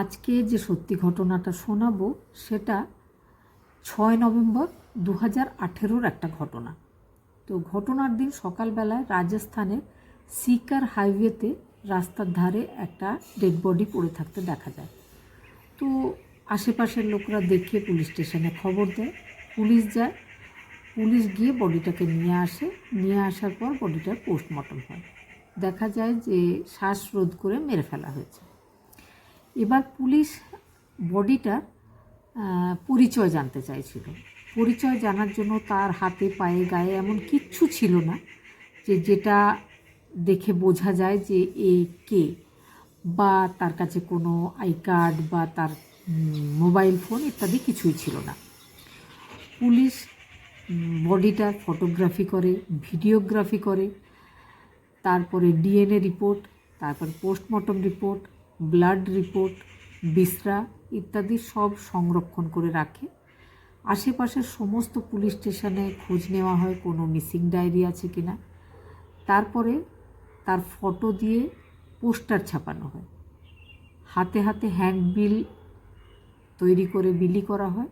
আজকে যে সত্যি ঘটনাটা শোনাবো, সেটা ছয় নভেম্বর দু হাজার আঠেরোর একটা ঘটনা। তো ঘটনার দিন সকালবেলায় রাজস্থানের সিকার হাইওয়েতে রাস্তার ধারে একটা ডেড বডি পড়ে থাকতে দেখা যায়। তো আশেপাশের লোকরা দেখে পুলিশ স্টেশনে খবর দেয়। পুলিশ যায়, পুলিশ গিয়ে বডিটাকে নিয়ে আসে। নিয়ে আসার পর বডিটার পোস্টমর্টম হয়। দেখা যায় যে শ্বাসরোধ করে মেরে ফেলা হয়েছে। এবার পুলিশ বডিটার আহ, পরিচয় জানতে চাইছিল। পরিচয় জানার জন্য তার হাতে পায়ে গায়ে এমন কিচ্ছু ছিল না যে যেটা দেখে বোঝা যায় যে এ কে বা তার কাছে কোনো আই কার্ড বা তার মোবাইল ফোন ইত্যাদি কিছুই ছিল না। পুলিশ বডিটার ফটোগ্রাফি করে ভিডিওগ্রাফি করে তারপরে ডিএনএ রিপোর্ট তারপর পোস্টমর্টম রিপোর্ট ব্লাড রিপোর্ট, বিশ্রা ইত্যাদি সব সংরক্ষণ করে রাখে। আশেপাশের সমস্ত পুলিশ স্টেশনে খোঁজ নেওয়া হয় কোনো মিসিং ডায়েরি আছে কি না তারপরে তার ফটো দিয়ে পোস্টার ছাপানো হয়। হাতে হাতে হ্যান্ডবিল তৈরি করে বিলি করা হয়।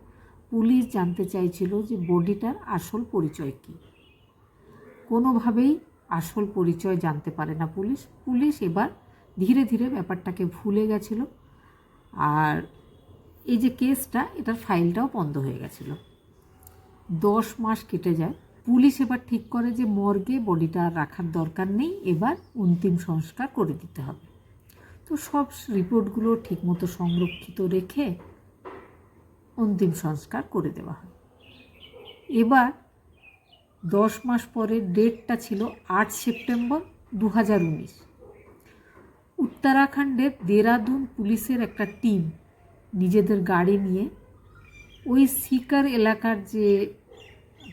পুলিশ জানতে চাইছিল যে বডিটার আসল পরিচয় কী। কোনোভাবেই আসল পরিচয় জানতে পারে না পুলিশ। পুলিশ এবার ধীরে ধীরে ব্যাপারটাকে ভুলে গেছিল। আর এই যে কেসটা, এটার ফাইলটাও বন্ধ হয়ে গেছিল। দশ মাস কেটে যায়। পুলিশ এবার ঠিক করে যে মর্গে বডিটা রাখার দরকার নেই, এবার অন্তিম সংস্কার করে দিতে হবে। তো সব রিপোর্টগুলো ঠিকমতো সংরক্ষিত রেখে অন্তিম সংস্কার করে দেওয়া হয়। এবার দশ মাস পরে ডেটটা ছিল আট সেপ্টেম্বর দু হাজার উনিশ। উত্তরাখণ্ডের দেরাদুন পুলিশের একটা টিম নিজেদের গাড়ি নিয়ে ওই সিকার এলাকার যে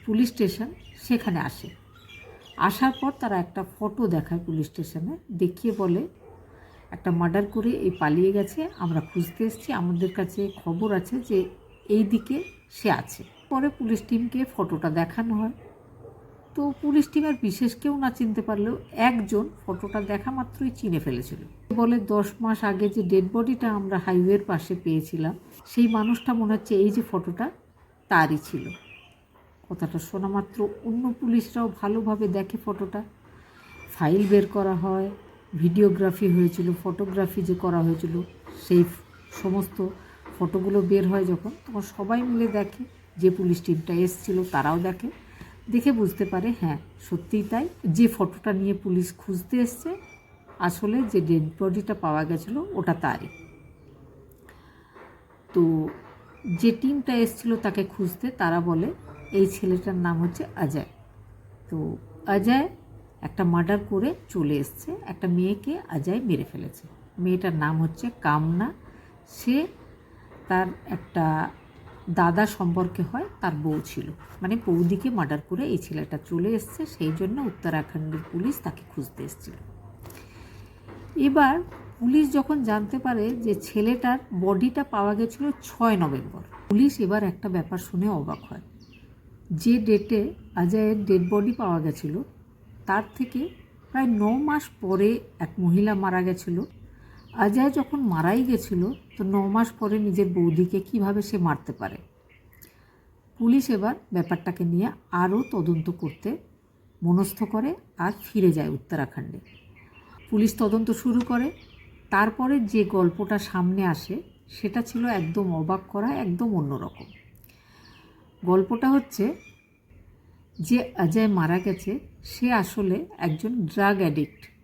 পুলিশ স্টেশন সেখানে আসে। আসার পর তারা একটা ফটো দেখায় পুলিশ স্টেশনে, দেখিয়ে বলে, একটা মার্ডার করে এই পালিয়ে গেছে, আমরা খুঁজতে এসেছি, আমাদের কাছে খবর আছে যে এই দিকে সে আছে। পরে পুলিশ টিমকে ফটোটা দেখানো হয়। তো পুলিশ টিমের বিশেষ কেউ না চিনতে পারলেও একজন ফটোটা দেখা মাত্রই চিনে ফেলেছিল। বলে, দশ মাস আগে যে ডেড বডিটা আমরা হাইওয়ের পাশে পেয়েছিলাম, সেই মানুষটা মনে হচ্ছে এই যে ফটোটা তারই ছিল। কথাটা শোনা মাত্র অন্য পুলিশরাও ভালোভাবে দেখে ফটোটা ফাইল বের করা হয় ভিডিওগ্রাফি হয়েছিল ফটোগ্রাফি যে করা হয়েছিল, সেই সমস্ত ফটোগুলো বের হয় যখন, তখন সবাই মিলে দেখে, যে পুলিশ টিমটা এসছিল তারাও দেখে। দেখে বুঝতে পারে হ্যাঁ সত্যিই তাই। যে ফটোটা নিয়ে পুলিশ খুঁজতে এসছে, আসলে যে ডেড বডিটা পাওয়া গেছিল, ওটা তারই। তো যে টিমটা এসছিল তাকে খুঁজতে, তারা বলে, এই ছেলেটার নাম হচ্ছে অজয়। তো অজয় একটা মার্ডার করে চলে এসছে। একটা মেয়েকে অজয় মেরে ফেলেছে। মেয়েটার নাম হচ্ছে কামনা। সে তার একটা দাদা সম্পর্কে হয়, তার বউ ছিল। মানে বৌদিকে মার্ডার করে এই ছেলেটা চলে এসছে, সেই জন্য উত্তরাখণ্ডের পুলিশ তাকে খুঁজতে এসেছিল। এবার পুলিশ যখন জানতে পারে যে ছেলেটার বডিটা পাওয়া গেছিল ছয় নভেম্বর, পুলিশ এবার একটা ব্যাপার শুনে অবাক হয়। যে ডেটে অজয়ের ডেড বডি পাওয়া গেছিল, তার থেকে প্রায় ন মাস পরে এক মহিলা মারা গেছিল। অজয় যখন মারাই গেছিল, তো ন মাস পরে নিজের বৌদিকে কীভাবে সে মারতে পারে? পুলিশ এবার ব্যাপারটাকে নিয়ে আরও তদন্ত করতে মনস্থ করে আর ফিরে যায় উত্তরাখণ্ডে। পুলিশ তদন্ত শুরু করে, তারপরে যে গল্পটা সামনে আসে, সেটা ছিল একদম অবাক করা, একদম অন্যরকম। গল্পটা হচ্ছে যে অজয় মারা গেছে, সে আসলে একজন ড্রাগ অ্যাডিক্ট।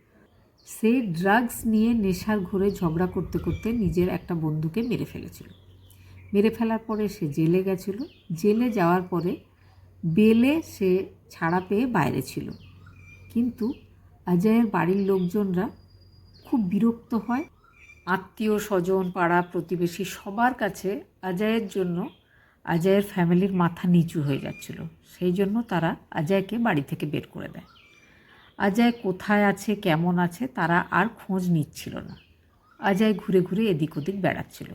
সে ড্রাগস নিয়ে নেশার ঘুরে ঝগড়া করতে করতে নিজের একটা বন্ধুকে মেরে ফেলেছিল। মেরে ফেলার পরে সে জেলে গেছিল। জেলে যাওয়ার পরে বেলে সে ছাড়া পেয়ে বাইরে ছিল। কিন্তু অজয়ের বাড়ির লোকজনরা খুব বিরক্ত হয়। আত্মীয় স্বজন, পাড়া প্রতিবেশী সবার কাছে অজয়ের জন্য অজয়ের ফ্যামিলির মাথা নিচু হয়ে যাচ্ছিল। সেই জন্য তারা অজয়কে বাড়ি থেকে বের করে দেয়। অজয় কোথায় আছে, কেমন আছে, তারা আর খোঁজ নিচ্ছিল না। অজয় ঘুরে ঘুরে এদিক ওদিক বেড়াচ্ছিল।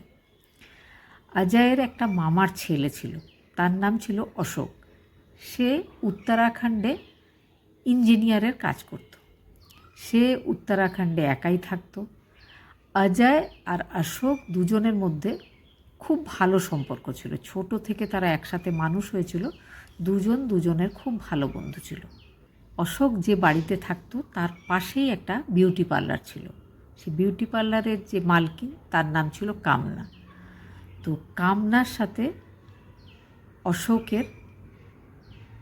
অজয়ের একটা মামার ছেলে ছিল, তার নাম ছিল অশোক। সে উত্তরাখণ্ডে ইঞ্জিনিয়ারের কাজ করত। সে উত্তরাখণ্ডে একাই থাকতো। অজয় আর অশোক দুজনের মধ্যে খুব ভালো সম্পর্ক ছিল। ছোট থেকে তারা একসাথে মানুষ হয়েছিল। দুজন দুজনের খুব ভালো বন্ধু ছিল। অশোক যে বাড়িতে থাকতো, তার পাশেই একটা বিউটি পার্লার ছিল। সে বিউটি পার্লারের যে মালকিন তার নাম ছিল কামনা। তো কামনার সাথে অশোকের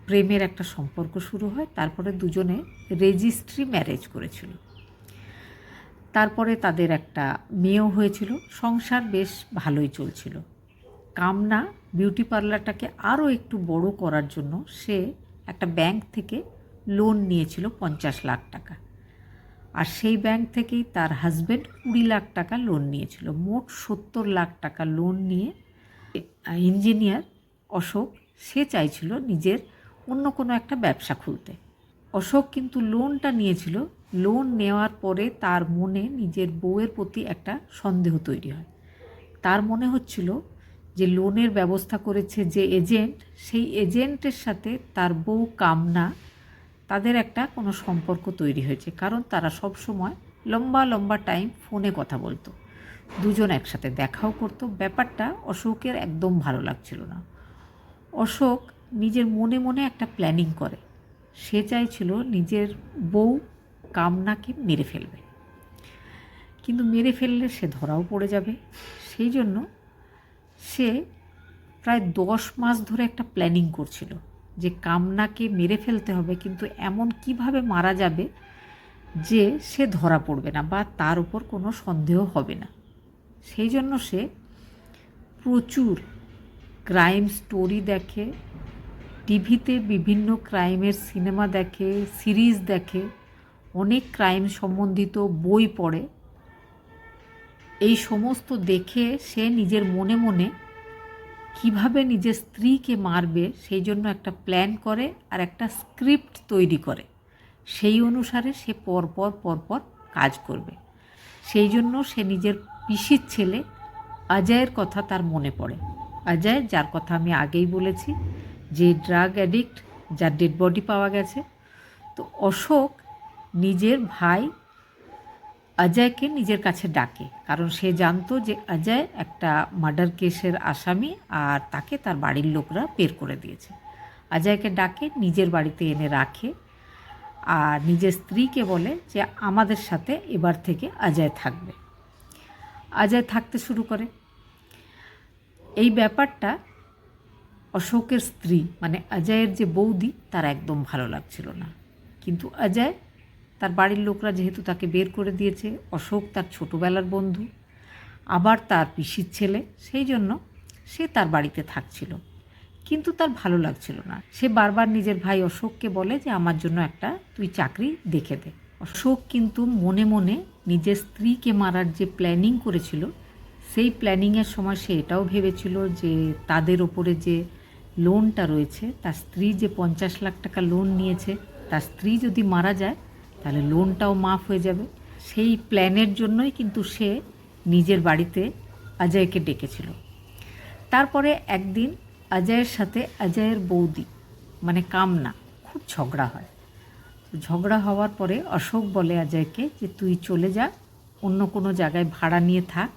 প্রেমের একটা সম্পর্ক শুরু হয়, তারপরে দুজনে রেজিস্ট্রি ম্যারেজ করেছিল। তারপরে তাদের একটা মেয়েও হয়েছিল, সংসার বেশ ভালোই চলছিল। কামনা বিউটি পার্লারটাকে আরও একটু বড় করার জন্য সে একটা ব্যাংক থেকে লোন নিয়েছিল পঞ্চাশ লাখ টাকা। আর সেই ব্যাংক থেকেই তার হাজব্যান্ড কুড়ি লাখ টাকা লোন নিয়েছিল। মোট সত্তর লাখ টাকা লোন নিয়ে ইঞ্জিনিয়ার অশোক, সে চাইছিল নিজের অন্য কোনো একটা ব্যবসা খুলতে। অশোক কিন্তু লোনটা নিয়েছিল। লোন নেওয়ার পরে তার মনে নিজের বউয়ের প্রতি একটা সন্দেহ তৈরি হয়। তার মনে হচ্ছিল যে লোনের ব্যবস্থা করেছে যে এজেন্ট সেই এজেন্টের সাথে তার বউ কামনা তাদের একটা কোনো সম্পর্ক তৈরি হয়েছে। কারণ তারা সব সময় লম্বা লম্বা টাইম ফোনে কথা বলতো। দুজন একসাথে দেখাও করতো। ব্যাপারটা অশোকের একদম ভালো লাগছিল না। অশোক নিজের মনে মনে একটা প্ল্যানিং করে। সে চাইছিল নিজের বউ কামনাকে মেরে ফেলবে। কিন্তু মেরে ফেললে সে ধরাও পড়ে যাবে। সেই জন্য সে প্রায় দশ মাস ধরে একটা প্ল্যানিং করছিল। যে কামনাকে মেরে ফেলতে হবে, কিন্তু এমন কীভাবে মারা যাবে যে সে ধরা পড়বে না বা তার উপর কোনো সন্দেহ হবে না। সেই জন্য সে প্রচুর ক্রাইম স্টোরি দেখে, টিভিতে বিভিন্ন ক্রাইমের সিনেমা দেখে, সিরিজ দেখে, অনেক ক্রাইম সম্বন্ধিত বই পড়ে। এই সমস্ত দেখে সে নিজের মনে মনে কীভাবে নিজের স্ত্রীকে মারবে সেই জন্য একটা প্ল্যান করে আর একটা স্ক্রিপ্ট তৈরি করে। সেই অনুসারে সে পরপর পরপর কাজ করবে। সেই জন্য সে নিজের পিসির ছেলে অজয়ের কথা তার মনে পড়ে। অজয়, যার কথা আমি আগেই বলেছি যে ড্রাগ অ্যাডিক্ট যার ডেড বডি পাওয়া গেছে। তো অশোক নিজের ভাই অজয়কে নিজের কাছে ডাকে, কারণ সে জানতো যে অজয় একটা মার্ডার কেসের আসামি আর তাকে তার বাড়ির লোকরা বের করে দিয়েছে। অজয়কে ডাকে, নিজের বাড়িতে এনে রাখে আর নিজের স্ত্রীকে বলে যে আমাদের সাথে এবার থেকে অজয় থাকবে। অজয় থাকতে শুরু করে। এই ব্যাপারটা অশোকের স্ত্রী মানে অজয়ের যে বৌদি, তার একদম ভালো লাগছিল না। কিন্তু অজয় তার বাড়ির লোকরা যেহেতু তাকে বের করে দিয়েছে, অশোক তার ছোটোবেলার বন্ধু, আবার তার পিসির ছেলে, সেই জন্য সে তার বাড়িতে থাকছিল। কিন্তু তার ভালো লাগছিল না। সে বারবার নিজের ভাই অশোককে বলে যে, আমার জন্য একটা তুই চাকরি দেখে দে। অশোক কিন্তু মনে মনে নিজের স্ত্রীকে মারার যে প্ল্যানিং করেছিল, সেই প্ল্যানিংয়ের সময় সে এটাও ভেবেছিল যে, তাদের ওপরে যে লোনটা রয়েছে, তার স্ত্রী যে পঞ্চাশ লাখ টাকা লোন নিয়েছে, তার স্ত্রী যদি মারা যায় তাহলে লোনটাও মাফ হয়ে যাবে। সেই প্ল্যানের জন্যই কিন্তু সে নিজের বাড়িতে অজয়কে ডেকেছিল। তারপরে একদিন অজয়ের সাথে অজয়ের বৌদি মানে কামনা, খুব ঝগড়া হয়। ঝগড়া হওয়ার পরে অশোক বলে অজয়কে যে, তুই চলে যা, অন্য কোনো জায়গায় ভাড়া নিয়ে থাক,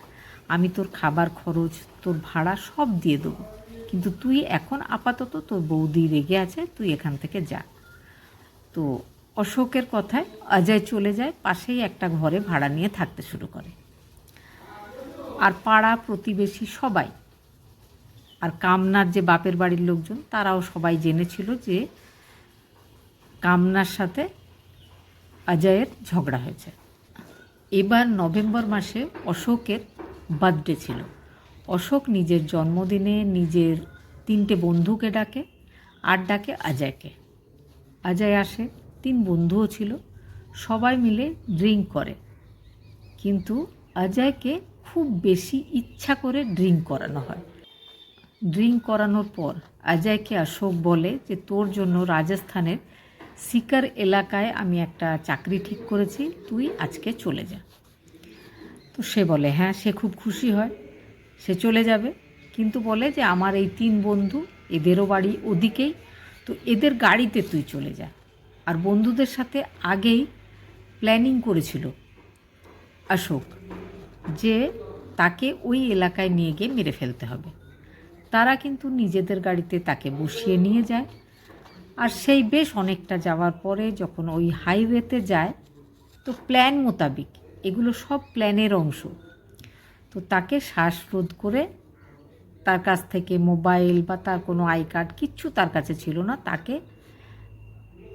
আমি তোর খাবার খরচ, তোর ভাড়া সব দিয়ে দেবো। কিন্তু তুই এখন আপাতত তোর বৌদি রেগে আছে, তুই এখান থেকে যা। তো অশোকের কথায় অজয় চলে যায়, পাশেই একটা ঘরে ভাড়া নিয়ে থাকতে শুরু করে। আর পাড়া প্রতিবেশী সবাই, আর কামনার যে বাপের বাড়ির লোকজন, তারাও সবাই জেনেছিল যে কামনার সাথে অজয়ের ঝগড়া হয়েছে। এবার নভেম্বর মাসে অশোকের বার্থডে ছিল। অশোক নিজের জন্মদিনে নিজের তিনটে বন্ধুকে ডাকে আর ডাকে অজয়কে। অজয় আসে তিন বন্ধুও ছিল, সবাই মিলে ড্রিঙ্ক করে। কিন্তু অজয়কে খুব বেশি ইচ্ছা করে ড্রিঙ্ক করানো হয়। ড্রিঙ্ক করানোর পর অজয়কে অশোক বলে যে, তোর জন্য রাজস্থানের সিকার এলাকায় আমি একটা চাকরি ঠিক করেছি, তুই আজকে চলে যা। তো সে বলে হ্যাঁ সে খুব খুশি হয়, সে চলে যাবে। কিন্তু বলে যে, আমার এই তিন বন্ধু, এদেরও বাড়ি ওদিকেই, তো এদের গাড়িতে তুই চলে যা। আর বন্ধুদের সাথে আগেই প্ল্যানিং করেছিল অশোক যে তাকে ওই এলাকায় নিয়ে গিয়ে মেরে ফেলতে হবে। তারা কিন্তু নিজেদের গাড়িতে তাকে বসিয়ে নিয়ে যায়। আর সেই বেশ অনেকটা যাওয়ার পরে যখন ওই হাইওয়েতে যায়, তো প্ল্যান মোতাবিক এগুলো সব প্ল্যানের অংশ। তো তাকে শ্বাসরোধ করে তার কাছ থেকে মোবাইল বা তার কোনো আই কার্ড কিচ্ছু তার কাছে ছিল না, তাকে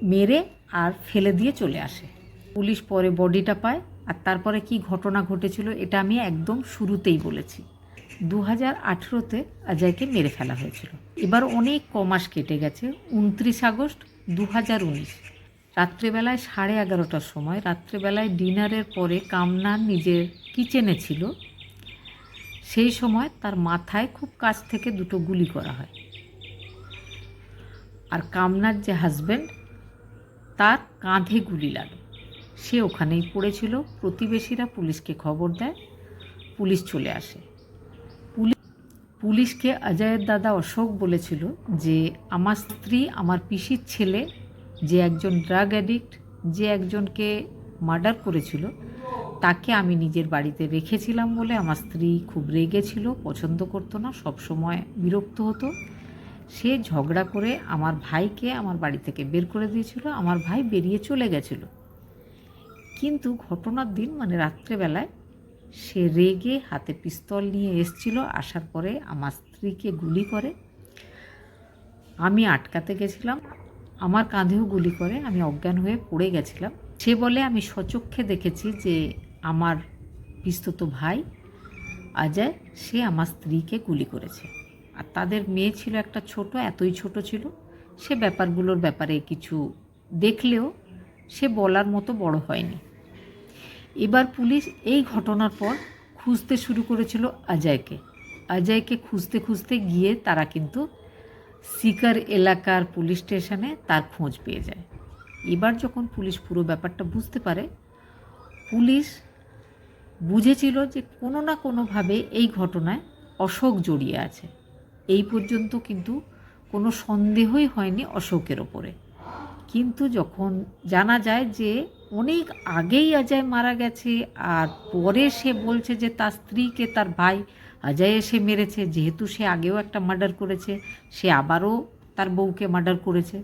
মেরে আর ফেলে দিয়ে চলে আসে। পুলিশ পরে বডিটা পায় আর তারপরে কি ঘটনা ঘটেছিল এটা আমি একদম শুরুতেই বলেছি। দু হাজার আঠেরোতে অজয়কে মেরে ফেলা হয়েছিল। এবার অনেক কমাস কেটে গেছে, উনত্রিশ আগস্ট দু হাজার উনিশ। রাত্রেবেলায় সাড়ে এগারোটার সময়, রাত্রেবেলায় ডিনারের পরে কামনা নিজের কিচেনে ছিল। সেই সময় তার মাথায় খুব কাছ থেকে দুটো গুলি করা হয়। আর কামনার যে হাজব্যান্ড তার কাঁধে গুলি লাগে সে ওখানেই পড়েছিল। প্রতিবেশীরা পুলিশকে খবর দেয়। পুলিশ চলে আসে। পুলিশকে অজয়ের দাদা অশোক বলেছিল যে, আমার স্ত্রী, আমার পিসির ছেলে, যে একজন ড্রাগ অ্যাডিক্ট, যে একজনকে মার্ডার করেছিল, তাকে আমি নিজের বাড়িতে রেখেছিলাম বলে আমার স্ত্রী খুব রেগে ছিল, পছন্দ করতো না, সবসময় বিরক্ত হতো। সে ঝগড়া করে আমার ভাইকে আমার বাড়ি থেকে বের করে দিয়েছিল, আমার ভাই বেরিয়ে চলে গেছিল। কিন্তু ঘটনার দিন মানে রাত্রেবেলায়, সে রেগে হাতে পিস্তল নিয়ে এসছিল, আসার পরে আমার স্ত্রীকে গুলি করে। আমি আটকাতে গেছিলাম, আমার কাঁধেও গুলি করে, আমি অজ্ঞান হয়ে পড়ে গেছিলাম। সে বলে, আমি সচক্ষে দেখেছি যে আমার পিস্তত ভাই অজয় সে আমার স্ত্রীকে গুলি করেছে। আর তাদের মেয়ে ছিল একটা ছোট, এতই ছোট ছিল। সে ব্যাপারগুলোর ব্যাপারে কিছু দেখলেও সে বলার মতো বড় হয়নি। এবার পুলিশ এই ঘটনার পর খুঁজতে শুরু করেছিল অজয়কে। অজয়কে খুঁজতে খুঁজতে গিয়ে তারা কিন্তু সিকার এলাকার পুলিশ স্টেশনে তার খোঁজ পেয়ে যায়। এবার যখন পুলিশ পুরো ব্যাপারটা বুঝতে পারে, পুলিশ বুঝেছিল যে কোনো না কোনোভাবে এই ঘটনায় অশোক জড়িয়ে আছে। এই পর্যন্ত কিন্তু কোনো সন্দেহই হয়নি অশোকের ওপরে। কিন্তু যখন জানা যায় যে অনেক আগেই অজয় মারা গেছে আর পরে সে বলছে যে তার স্ত্রীকে তার ভাই অজয় এসে মেরেছে, যেহেতু সে আগেও একটা মার্ডার করেছে, সে আবারও তার বউকে মার্ডার করেছে।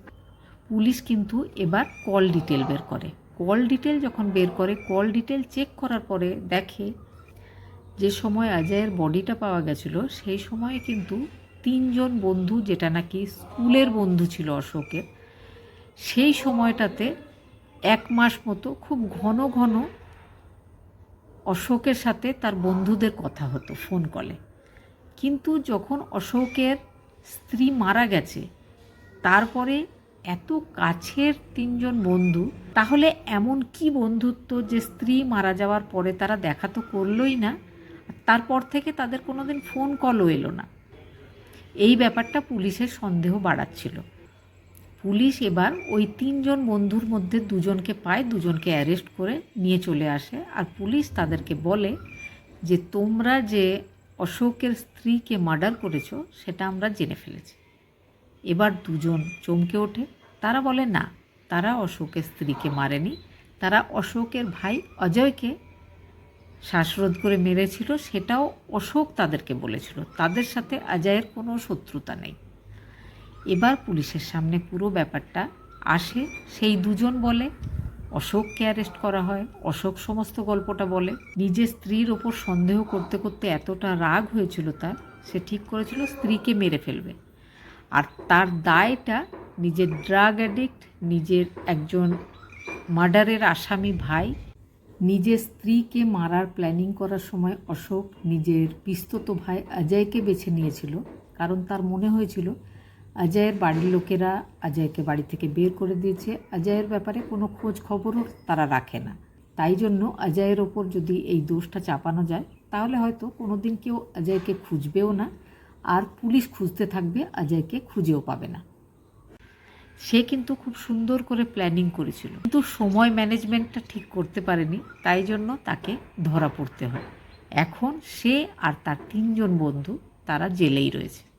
পুলিশ কিন্তু এবার কল ডিটেল বের করে। কল ডিটেল যখন বের করে কল ডিটেল চেক করার পরে দেখে যে সময় অজয়ের বডিটা পাওয়া গেছিল, সেই সময়ে কিন্তু তিনজন বন্ধু, যেটা নাকি স্কুলের বন্ধু ছিল অশোকের, সেই সময়টাতে এক মাস মতো খুব ঘন ঘন অশোকের সাথে তার বন্ধুদের কথা হতো ফোন কলে। কিন্তু যখন অশোকের স্ত্রী মারা গেছে, তারপরে এত কাছের তিনজন বন্ধু, তাহলে এমন কি বন্ধুত্ব যে স্ত্রী মারা যাওয়ার পরে তারা দেখা তো করলোই না তারপর থেকে তাদের কোনোদিন ফোন কলও এলো না। এই ব্যাপারটা পুলিশের সন্দেহ বাড়াচ্ছিল। পুলিশ এবার ওই তিনজন বন্ধুর মধ্যে দুজনকে পায়, দুজনকে অ্যারেস্ট করে নিয়ে চলে আসে আর পুলিশ তাদেরকে বলে যে, তোমরা যে অশোকের স্ত্রীকে মার্ডার করেছ, সেটা আমরা জেনে ফেলেছি। এবার দুজন চমকে ওঠে। তারা বলে, না, তারা অশোকের স্ত্রীকে মারেনি। তারা অশোকের ভাই অজয়কে শ্বাসরোধ করে মেরেছিল, সেটাও অশোক তাদেরকে বলেছিল। তাদের সাথে অজয়ের কোনো শত্রুতা নেই। এবার পুলিশের সামনে পুরো ব্যাপারটা আসে। সেই দুজন বলে, অশোককে অ্যারেস্ট করা হয়। অশোক সমস্ত গল্পটা বলে নিজের স্ত্রীর ওপর সন্দেহ করতে করতে এতটা রাগ হয়েছিল তার, সে ঠিক করেছিল স্ত্রীকে মেরে ফেলবে। আর তার দায়টা নিজের ড্রাগ অ্যাডিক্ট নিজের একজন মার্ডারের আসামি ভাই নিজের স্ত্রীকে মারার প্ল্যানিং করার সময় অশোক নিজের পিস্তত ভাই অজয়কে বেছে নিয়েছিল। কারণ তার মনে হয়েছিল, অজয়ের বাড়ির লোকেরা অজয়কে বাড়ি থেকে বের করে দিয়েছে। অজয়ের ব্যাপারে কোনো খোঁজ খবরও তারা রাখে না। তাই জন্য অজয়ের ওপর যদি এই দোষটা চাপানো যায়, তাহলে হয়তো কোনো দিন কেউ অজয়কে খুঁজবেও না, আর পুলিশ খুঁজতে থাকবে, অজয়কে খুঁজেও পাবে না। সে কিন্তু খুব সুন্দর করে প্ল্যানিং করেছিল। কিন্তু সময় ম্যানেজমেন্টটা ঠিক করতে পারেনি, তাই জন্য তাকে ধরা পড়তে হয়। এখন সে আর তার তিনজন বন্ধু তারা জেলেই রয়েছে।